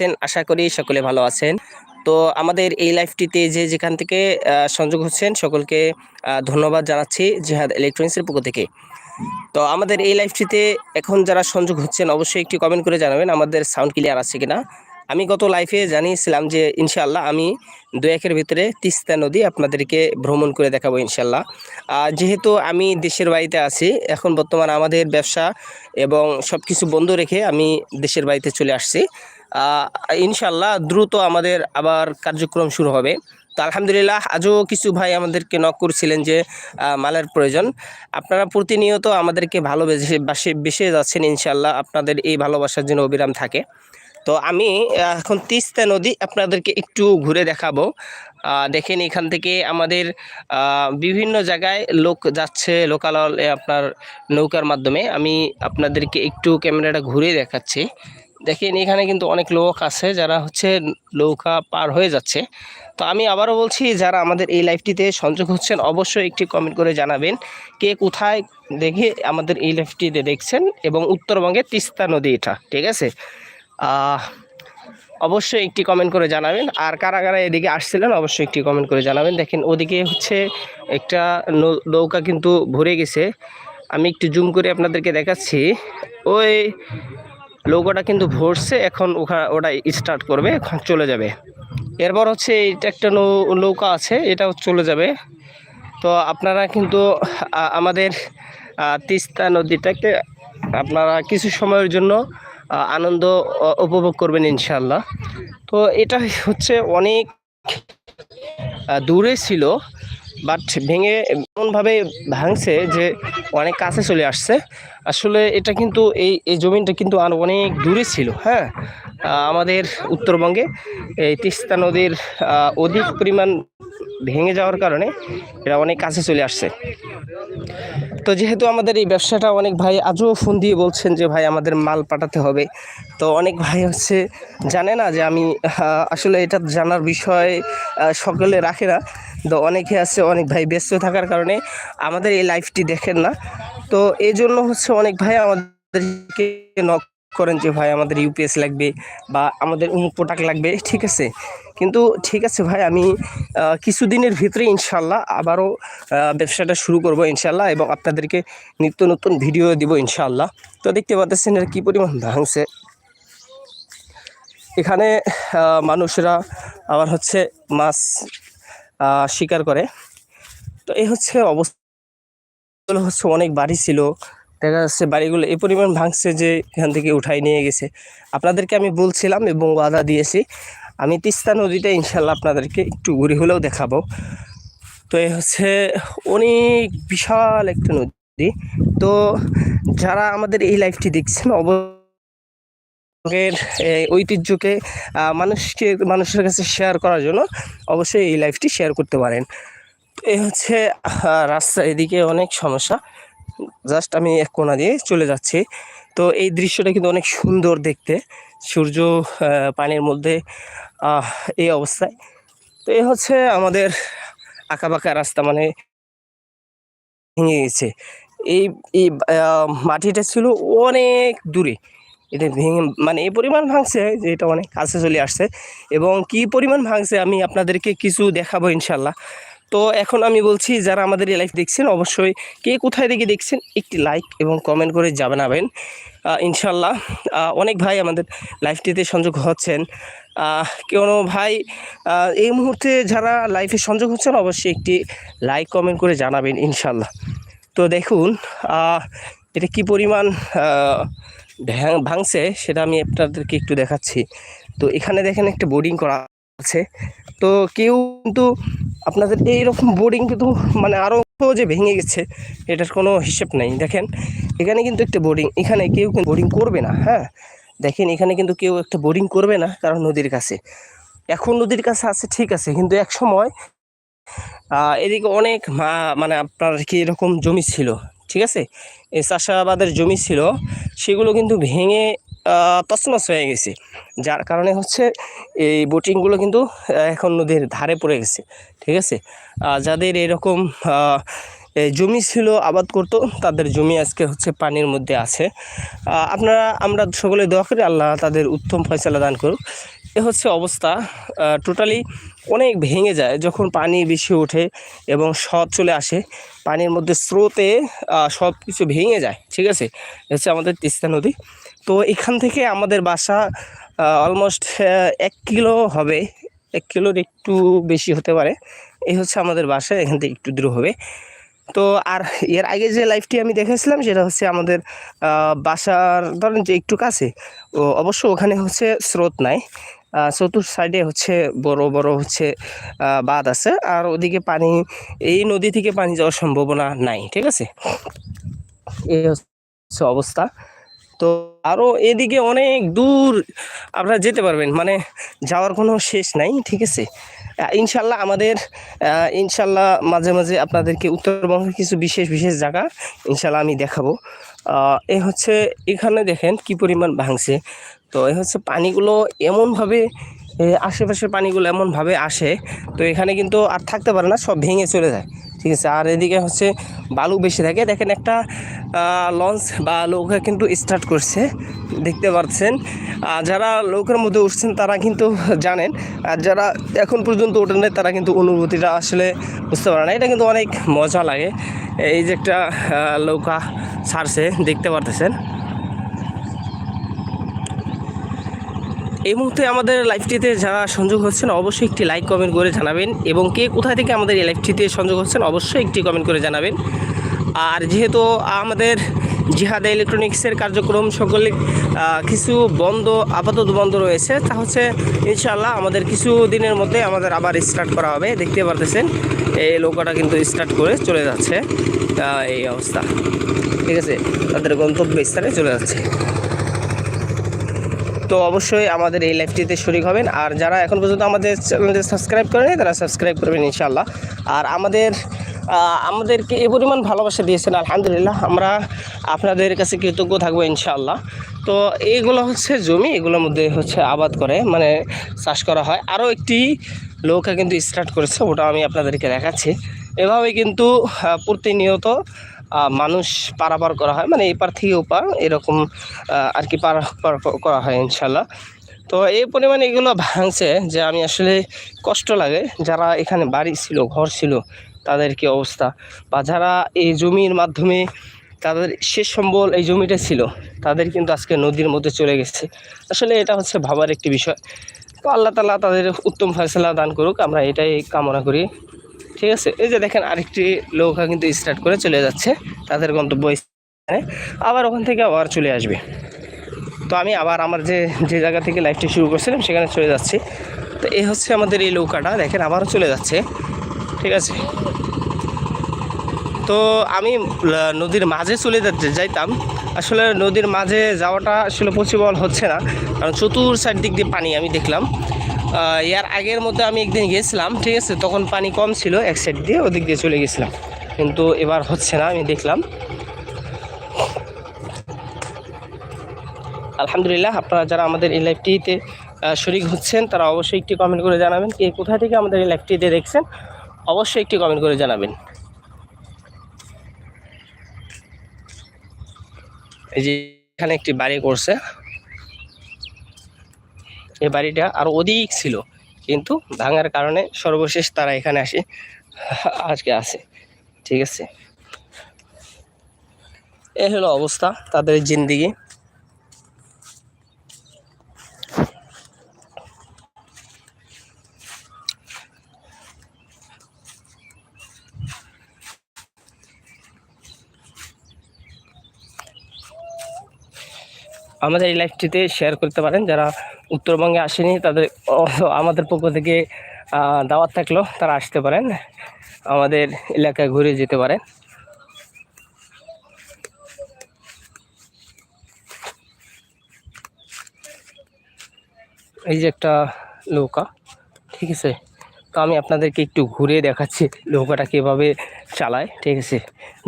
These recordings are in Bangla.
আছেন, আশা করি সকলে ভালো আছেন। তো আমাদের এই লাইফটিতে যে যেখান থেকে সংযোগ হচ্ছেন, সকলকে ধন্যবাদ জানাচ্ছি জিহাদ ইলেকট্রনিক্সের পক্ষ থেকে। তো আমাদের এই লাইফটিতে এখন যারা সংযোগ হচ্ছেন, অবশ্যই একটি কমেন্ট করে জানাবেন আমাদের সাউন্ড ক্লিয়ার আছে কিনা। আমি গত লাইফে জানিয়েছিলাম যে, ইনশাআল্লাহ আমি দু একের ভিতরে তিস্তা নদী আপনাদেরকে ভ্রমণ করে দেখাবো ইনশাল্লাহ যেহেতু আমি দেশের বাড়িতে আছি, এখন বর্তমান আমাদের ব্যবসা এবং সব কিছু বন্ধ রেখে আমি দেশের বাড়িতে চলে আসছি। ইনশাল্লাহ দ্রুত আমাদের আবার কার্যক্রম শুরু হবে। তো আলহামদুলিল্লাহ, আজও কিছু ভাই আমাদেরকে নক করছিলেন যে মালের প্রয়োজন। আপনারা প্রতিনিয়ত আমাদেরকে ভালোবেসে, বাসে, বেসে যাচ্ছেন ইনশাল্লাহ আপনাদের এই ভালোবাসার জন্য অবিরাম থাকে। তো আমি এখন তিস্তা নদী আপনাদেরকে একটু ঘুরে দেখাবো। দেখেন এখান থেকে আমাদের বিভিন্ন জায়গায় লোক যাচ্ছে লোকাল আপনার নৌকার মাধ্যমে। আমি আপনাদেরকে একটু ক্যামেরাটা ঘুরে দেখাচ্ছি। দেখেন এখানে কিন্তু অনেক লোক আছে যারা হচ্ছে নৌকা পার হয়ে যাচ্ছে। তো আমি আবারও বলছি, যারা আমাদের এই লাইভটিতে সংযোগ হচ্ছেন, অবশ্যই একটি কমেন্ট করে জানাবেন কে কোথায় দেখে আমাদের এই লাইভটিতে দেখছেন এবং উত্তরবঙ্গে তিস্তা নদী এটা, ঠিক আছে? অবশ্যই একটি কমেন্ট করে জানাবেন। আর কারা কারা এদিকে আসছিলেন, অবশ্যই একটি কমেন্ট করে জানাবেন। দেখেন ওদিকে হচ্ছে একটা নৌকা কিন্তু ভরে গেছে। আমি একটু জুম করে আপনাদেরকে দেখাচ্ছি। ওই নৌকাটা কিন্তু ভরছে, এখন ওখানে ওটা স্টার্ট করবে, এখন চলে যাবে। এরপর হচ্ছে এটা একটা নৌ- নৌকা আছে, এটাও চলে যাবে। তো আপনারা কিন্তু আমাদের তিস্তা নদীটাকে আপনারা কিছু সময়ের জন্য আনন্দ উপভোগ করবেন ইনশাল্লাহ তো এটা হচ্ছে অনেক দূরে ছিল বাট ভেঙে এমনভাবে ভাঙছে যে অনেক কাছে চলে আসছে। আসলে এটা কিন্তু এই এই জমিনটা কিন্তু আর অনেক দূরে ছিল হ্যাঁ? আমাদের উত্তরবঙ্গে এই তিস্তা নদীর অধিক পরিমাণ ভেঙে যাওয়ার কারণে এটা অনেক কাছে চলে আসছে। তো যেহেতু আমাদের এই ব্যবসাটা অনেক ভাই আজও ফোন দিয়ে বলছেন যে, ভাই, আমাদের মাল পাঠাতে হবে। তো অনেক ভাই হচ্ছে জানে না যে আমি আসলে এটা জানার বিষয় সকলে রাখে না। তো অনেকে আছে, অনেক ভাই ব্যস্ত থাকার কারণে আমাদের এই লাইফটি দেখেন না। তো এই জন্য হচ্ছে অনেক ভাই আমাদেরকে নক করেন যে, ভাই, আমাদের ইউপিএস লাগবে বা আমাদের উমুক প্রোডাক্ট লাগবে। ঠিক আছে? কিন্তু ঠিক আছে ভাই, আমি কিছুদিনের ভিতরে ইনশাল্লাহ আবারও ব্যবসাটা শুরু করব ইনশাল্লাহ এবং আপনাদেরকে নিত্য নতুন ভিডিও দিব ইনশাল্লাহ। তো দেখতে পাচ্ছেন এর কী পরিমাণ ভাঙছে এখানে মানুষরা আবার হচ্ছে মাছ শিকার করে। তো এই হচ্ছে অবস্থা। হচ্ছে অনেক বাড়ি ছিল। দেখা যাচ্ছে বাড়িগুলো এই পরিমাণ ভাঙছে যে এখান থেকে উঠাই নিয়ে গেছে। আপনাদেরকে আমি বলছিলাম এবং ওয়াদা দিয়েছি। আমি তিস্তা নদীটা ইনশাল্লাহ আপনাদেরকে একটু ঘুরে হলেও দেখাবো। তো এ হচ্ছে অনেক বিশাল একটা নদী। তো যারা আমাদের এই লাইফটি দেখছেন অব এর ঐতিহ্যকে মানুষকে, মানুষের কাছে শেয়ার করার জন্য অবশ্যই এই লাইফটি শেয়ার করতে পারেন। এই হচ্ছে রাস্তা এদিকে অনেক সমস্যা। জাস্ট আমি এক কোণা দিয়ে চলে যাচ্ছি। তো এই দৃশ্যটা কিন্তু অনেক সুন্দর দেখতে। সূর্য পানির মধ্যে এই অবস্থায়। তো এই হচ্ছে আমাদের আঁকাবাঁকা রাস্তা মানে ভেঙে গেছে। এই এই মাটিটা ছিল অনেক দূরে। এটা ভেঙে মানে এই পরিমাণ ভাঙছে যে এটা অনেক কাছে চলে আসছে এবং কি পরিমাণ ভাঙছে আমি আপনাদেরকে কিছু দেখাবো ইনশাল্লাহ। তো এখন আমি বলছি, যারা আমাদের এই লাইফ দেখছেন, অবশ্যই কে কোথায় থেকে দেখছেন, একটি লাইক এবং কমেন্ট করে জানাবেন। ইনশাল্লাহ অনেক ভাই আমাদের লাইফটিতে সংযোগ হচ্ছেন। কোনো ভাই এই মুহূর্তে যারা লাইফে সংযোগ হচ্ছেন, অবশ্যই একটি লাইক কমেন্ট করে জানাবেন ইনশাল্লাহ। তো দেখুন এটা কি পরিমাণ ভাঙছে, সেটা আমি আপনাদেরকে একটু দেখাচ্ছি। তো এখানে দেখেন একটা বোর্ডিং করা আছে। তো কেউ কিন্তু আপনাদের এইরকম বোর্ডিং কিন্তু মানে আরও যে ভেঙে গেছে, এটার কোনো হিসেব নেই। দেখেন, এখানে কিন্তু একটা বোর্ডিং এখানে কেউ কিন্তু বোর্ডিং করবে না হ্যাঁ? দেখেন, এখানে কিন্তু কেউ একটা বোর্ডিং করবে না, কারণ নদীর কাছে। এখন নদীর কাছে আছে, ঠিক আছে, কিন্তু এক সময় এদিকে অনেক মানে আপনার কি এরকম জমি ছিল ঠিক আছে? এই চাষাবাদের জমি ছিল, সেগুলো কিন্তু ভেঙে তসমাস তছনছ হয়ে গেছে। যার কারণে হচ্ছে এই বোটিংগুলো কিন্তু এখন নদীর ধারে পড়ে গেছে। ঠিক আছে? যাদের এরকম জমি ছিল, আবাদ করতো, তাদের জমি আজকে হচ্ছে পানির মধ্যে আছে। আপনারা, আমরা সকলে দোয়া করি, আল্লাহ তাদের উত্তম ফয়সালা দান করুক। এ হচ্ছে অবস্থা। টোটালি অনেক ভেঙে যায়, যখন পানি বেশি ওঠে এবং সৎ চলে আসে, পানির মধ্যে স্রোতে সব কিছু ভেঙে যায়, ঠিক আছে? হচ্ছে আমাদের তিস্তা নদী। তো এখান থেকে আমাদের বাসা অলমোস্ট এক কিলো হবে। এক কিলোর একটু বেশি হতে পারে। এই হচ্ছে আমাদের বাসা, এখান থেকে একটু দূর হবে। তো আর এর আগে যে লাইফটি আমি দেখেছিলাম, সেটা হচ্ছে আমাদের বাসার, ধরেন যে একটু কাছে, ও অবশ্য ওখানে হচ্ছে স্রোত নাই। চতুর সাইডে হচ্ছে বড় বড় হচ্ছে বাঁধ আছে। আর ওদিকে পানি, এই নদী থেকে পানি যাওয়ার সম্ভাবনা নাই, ঠিক আছে? এই হচ্ছে অবস্থা। তো আরও এদিকে অনেক দূর আপনারা যেতে পারবেন মানে যাওয়ার কোনো শেষ নাই, ঠিক আছে? ইনশাল্লাহ আমাদের ইনশাল্লাহ মাঝে মাঝে আপনাদেরকে উত্তরবঙ্গের কিছু বিশেষ বিশেষ জায়গা ইনশাল্লাহ আমি দেখাবো। এ হচ্ছে এখানে দেখেন কি পরিমাণ ভাঙছে। তো এ হচ্ছে পানিগুলো এমনভাবে আশেপাশের পানিগুলো এমনভাবে আসে, তো এখানে কিন্তু আর থাকতে পারে না, সব ভেঙে চলে যায়। ঠিক আছে? আর এদিকে হচ্ছে বালু বেশি থাকে। দেখেন একটা লঞ্চ বা নৌকা কিন্তু স্টার্ট করছে, দেখতে পাচ্ছেন। যারা নৌকার মধ্যে উঠছেন তারা কিন্তু জানেন। আর যারা এখন পর্যন্ত ওঠেন তারা কিন্তু অনুভূতিটা আসলে বুঝতে পারে না। এটা কিন্তু অনেক মজা লাগে। এই যে একটা নৌকা ছাড়ছে, দেখতে পারতেছেন। এই মুহূর্তে আমাদের লাইভটিতে যারা সংযোগ হচ্ছেন, অবশ্যই একটি লাইক কমেন্ট করে জানাবেন এবং কে কোথা থেকে আমাদের এই লাইভটিতে সংযোগ হচ্ছেন, অবশ্যই একটি কমেন্ট করে জানাবেন। আর যেহেতু আমাদের জিহাদ ইলেকট্রনিক্সের কার্যক্রম সকলে কিছু বন্ধ, আপাতত বন্ধ রয়েছে, তা হচ্ছে ইনশাআল্লাহ আমাদের কিছু দিনের মধ্যে আমাদের আবার স্টার্ট করা হবে, দেখতে পারতেছেন? এই নৌকাটা কিন্তু স্টার্ট করে চলে যাচ্ছে। এই অবস্থা। ঠিক আছে? তাদের গন্তব্য স্থানে চলে যাচ্ছে। তো অবশ্যই আমাদের এই লাইভটিতে শরিক হবেন। আর যারা এখন পর্যন্ত আমাদের চ্যানেলটি সাবস্ক্রাইব করেনি, তারা সাবস্ক্রাইব করবেন ইনশাল্লাহ আর আমাদের আমাদেরকে এ পরিমাণ ভালোবাসা দিয়েছেন, আলহামদুলিল্লাহ। আমরা আপনাদের কাছে কৃতজ্ঞ থাকব ইনশাআল্লাহ। তো এইগুলো হচ্ছে জমি, এগুলোর মধ্যে হচ্ছে আবাদ করে মানে চাষ করা হয়। আরও একটি নৌকা কিন্তু স্টার্ট করেছে, ওটা আমি আপনাদেরকে দেখাচ্ছি। এভাবে কিন্তু প্রতিনিয়ত মানুষ পারাপার করা হয় মানে এপার থেকে ওপার এরকম আর কি পারাপার করা হয় ইনশাল্লাহ তো এই পরিমাণে এগুলো ভাঙছে যে আমি আসলে কষ্ট লাগে, যারা এখানে বাড়ি ছিল, ঘর ছিল, তাদের কি অবস্থা? বা যারা এই জমির মাধ্যমে তাদের শেষ সম্বল এই জমিটা ছিল, তাদের কিন্তু আজকে নদীর মধ্যে চলে গেছে। আসলে এটা হচ্ছে ভাবার একটি বিষয়। তো আল্লাহ তালা তাদের উত্তম ফয়সলা দান করুক, আমরা এটাই কামনা করি। ঠিক আছে? এই যে দেখেন আরেকটি নৌকা কিন্তু স্টার্ট করে চলে যাচ্ছে, তাদের গন্তব্য স্থানে। আবার ওখান থেকে আবার চলে আসবে। তো আমি আবার আমার যে যে জায়গা থেকে লাইফটি শুরু করছিলাম, সেখানে চলে যাচ্ছি। তো এই হচ্ছে আমাদের এই নৌকাটা, দেখেন আবারও চলে যাচ্ছে। ঠিক আছে? তো আমি নদীর মাঝে চলে যাতে যাইতাম। আসলে নদীর মাঝে যাওয়াটা আসলে পসিবল হচ্ছে না। কারণ চতুর সাইড দিক দিয়ে পানি আমি দেখলাম। এর আগের মধ্যে আমি একদিন গেছিলাম, ঠিক আছে? তখন পানি কম ছিল, এক সাইড দিয়ে ওদিক দিয়ে চলে গেছিলাম। কিন্তু এবার হচ্ছে না, আমি দেখলাম। আলহামদুলিল্লাহ, আপনারা যারা আমাদের এই লাইভটিতে শরিক হচ্ছেন, তারা অবশ্যই একটি কমেন্ট করে জানাবেন কে কোথা থেকে আমাদের এই লাইভটিতে দেখছেন। অবশ্যই একটি কমেন্ট করে জানাবেন। এই যে এখানে একটি বাড়ি করছে। এই বাড়িটা আরও অধিক ছিল। কিন্তু ভাঙার কারণে সর্বশেষ তারা এখানে আসে, আজকে আসে, ঠিক আছে? এ হলো অবস্থা, তাদের জিন্দিগি। আমাদের এই লাইভটিতে শেয়ার করতে পারেন। যারা উত্তরবঙ্গে আসেনি, তাদের আমাদের পক্ষ থেকে দাওয়াত থাকল তারা আসতে পারেন। আমাদের এলাকায় ঘুরে যেতে পারেন। এই যে একটা নৌকা, ঠিক আছে? তো আমি আপনাদেরকে একটু ঘুরে দেখাচ্ছি নৌকাটা কীভাবে চালায়, ঠিক আছে?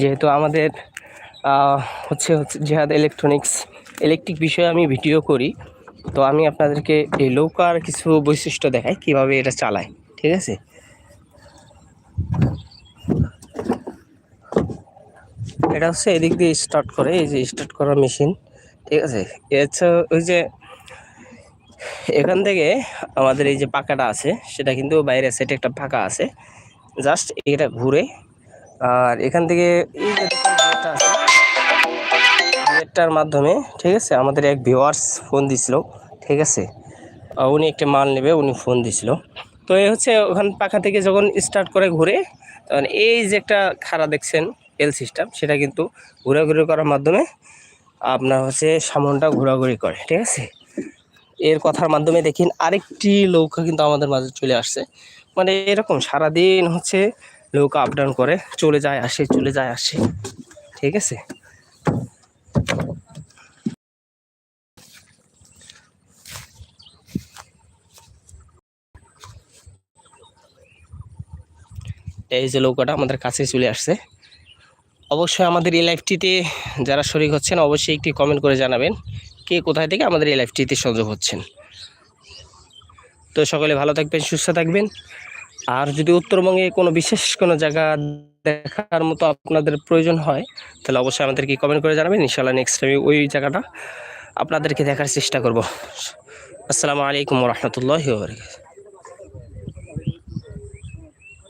যেহেতু আমাদের হচ্ছে হচ্ছে জেহাদ ইলেকট্রনিক্স ইলেকট্রিক বিষয়ে আমি ভিডিও করি, তো আমি আপনাদেরকে এই নৌকার কিছু বৈশিষ্ট্য দেখাই, কীভাবে এটা চালায়, ঠিক আছে? এটা হচ্ছে এদিক দিয়ে স্টার্ট করে, এই যে স্টার্ট করা মেশিন ঠিক আছে? এ হচ্ছে ওই যে এখান থেকে আমাদের এই যে পাকাটা আছে, সেটা কিন্তু বাইরের সাইডে একটা ফাঁকা আছে জাস্ট এটা ঘুরে, আর এখান থেকে এই যে আছে গেটটার মাধ্যমে, ঠিক আছে? আমাদের এক ভিওয়ার্স ফোন দিছিল, ঠিক আছে? উনি একটা মাল নেবে, উনি ফোন দিছিল। তো এই হচ্ছে ওখান পাখা থেকে যখন স্টার্ট করে ঘুরে, তখন এই যে একটা খাড়া দেখছেন এল সিস্টেম সেটা কিন্তু ঘোরাঘুরি করার মাধ্যমে আপনার হচ্ছে সামনটা ঘোরাঘুরি করে, ঠিক আছে? এর কথার মাধ্যমে দেখেন আরেকটি নৌকা কিন্তু আমাদের মাঝে চলে আসছে। মানে এরকম সারাদিন হচ্ছে নৌকা আপ ডাউন করে, চলে যায়, আসে, চলে যায়, আসে, ঠিক আছে? এই যে নৌকাটা আমাদের কাছে চলে আসছে। অবশ্যই আমাদের এই লাইভটিতে যারা শরিক হচ্ছেন, অবশ্যই একটি কমেন্ট করে জানাবেন, কে কোথায় থেকে আমাদের এই লাইভটিতে সংযোগ হচ্ছেন। তো সকলে ভালো থাকবেন, সুস্থ থাকবেন। আর যদি উত্তরবঙ্গে কোনো বিশেষ কোনো জায়গা দেখার মতো আপনাদের প্রয়োজন হয়, তাহলে অবশ্যই আমাদেরকে কমেন্ট করে জানাবেন। ইনশাল্লাহ নেক্সট টাইমে ওই জায়গাটা আপনাদেরকে দেখার চেষ্টা করব। আসসালামু আলাইকুম রহমতুল্লাহ